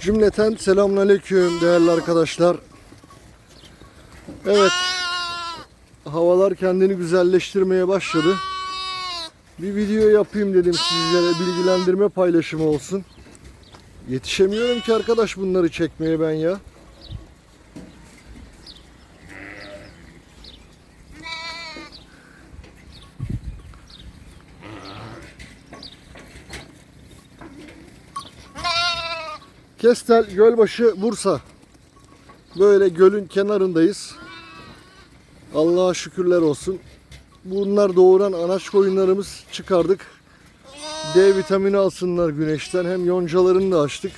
Cümleten selamünaleyküm değerli arkadaşlar. Evet. Havalar kendini güzelleştirmeye başladı. Bir video yapayım dedim sizlere bilgilendirme paylaşımı olsun. Yetişemiyorum ki arkadaş bunları çekmeye ben ya. Kestel Gölbaşı Bursa. Böyle gölün kenarındayız. Allah'a şükürler olsun. Bunlar doğuran anaç koyunlarımız çıkardık. D vitamini alsınlar güneşten. Hem yoncalarını da açtık.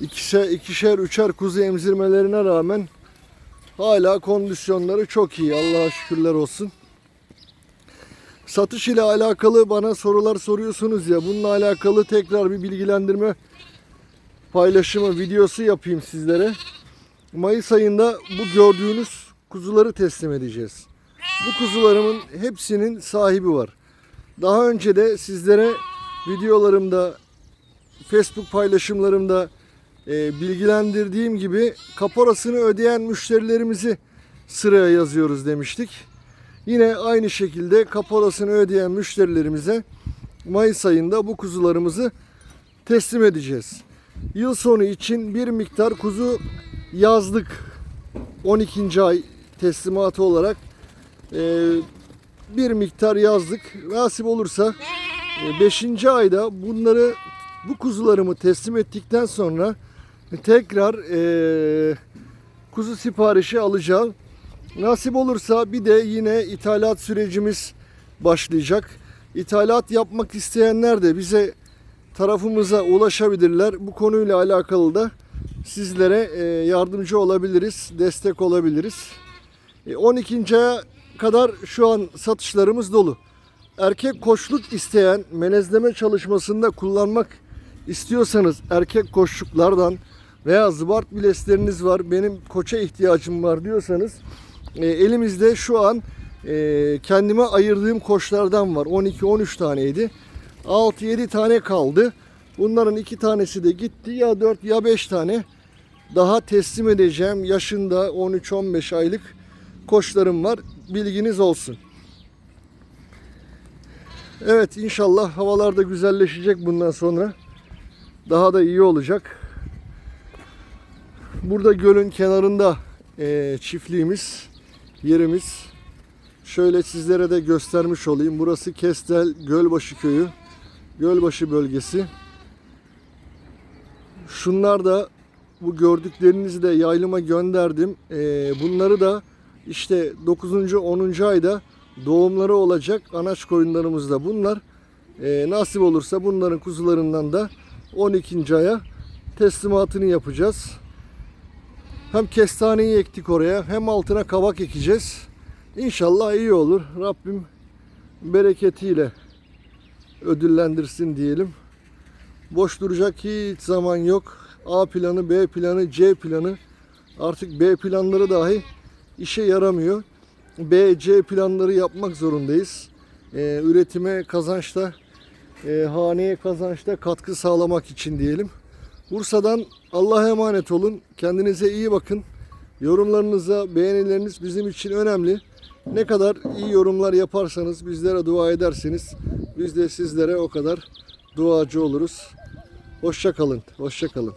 İkişer, ikişer üçer kuzu emzirmelerine rağmen hala kondisyonları çok iyi. Allah'a şükürler olsun. Satış ile alakalı bana sorular soruyorsunuz ya. Bununla alakalı tekrar bir bilgilendirme paylaşımı videosu yapayım sizlere. Mayıs ayında bu gördüğünüz kuzuları teslim edeceğiz. Bu kuzularımın hepsinin sahibi var. Daha önce de sizlere videolarımda, Facebook paylaşımlarımda e, bilgilendirdiğim gibi kaporasını ödeyen müşterilerimizi sıraya yazıyoruz demiştik. Yine aynı şekilde kaporasını ödeyen müşterilerimize Mayıs ayında bu kuzularımızı teslim edeceğiz. Yıl sonu için bir miktar kuzu yazdık. 12. ay teslimatı olarak e, bir miktar yazdık. Nasip olursa 5. ayda bunları bu kuzularımı teslim ettikten sonra tekrar e, kuzu siparişi alacağım. Nasip olursa bir de yine ithalat sürecimiz başlayacak. İthalat yapmak isteyenler de bize tarafımıza ulaşabilirler. Bu konuyla alakalı da sizlere e, yardımcı olabiliriz, destek olabiliriz. E, 12. aya kadar şu an satışlarımız dolu. Erkek koçluk isteyen melezleme çalışmasında kullanmak istiyorsanız erkek koçluklardan veya zıbart bilesleriniz var benim koça ihtiyacım var diyorsanız e, elimizde şu an e, kendime ayırdığım koçlardan var 12-13 taneydi 6-7 tane kaldı bunların iki tanesi de gitti ya 4 ya 5 tane daha teslim edeceğim yaşında 13-15 aylık koçlarım var bilginiz olsun. Evet inşallah havalar da güzelleşecek bundan sonra. Daha da iyi olacak. Burada gölün kenarında eee, çiftliğimiz, yerimiz. Şöyle sizlere de göstermiş olayım. Burası Kestel Gölbaşı Köyü. Gölbaşı bölgesi. Şunlar da bu gördüklerinizi de yaylıma gönderdim. Eee, bunları da işte 9. 10. ayda doğumları olacak anaç koyunlarımız da bunlar. Ee, nasip olursa bunların kuzularından da 12. aya teslimatını yapacağız. Hem kestaneyi ektik oraya hem altına kavak ekeceğiz. İnşallah iyi olur. Rabbim bereketiyle ödüllendirsin diyelim. Boş duracak hiç zaman yok. A planı, B planı, C planı artık B planları dahi işe yaramıyor. B, C planları yapmak zorundayız. Ee, üretime, kazançta, e, haneye kazançta katkı sağlamak için diyelim. Bursa'dan Allah'a emanet olun. Kendinize iyi bakın. Yorumlarınıza, beğenileriniz bizim için önemli. Ne kadar iyi yorumlar yaparsanız, bizlere dua ederseniz biz de sizlere o kadar duacı oluruz. Hoşça kalın. Hoşça kalın.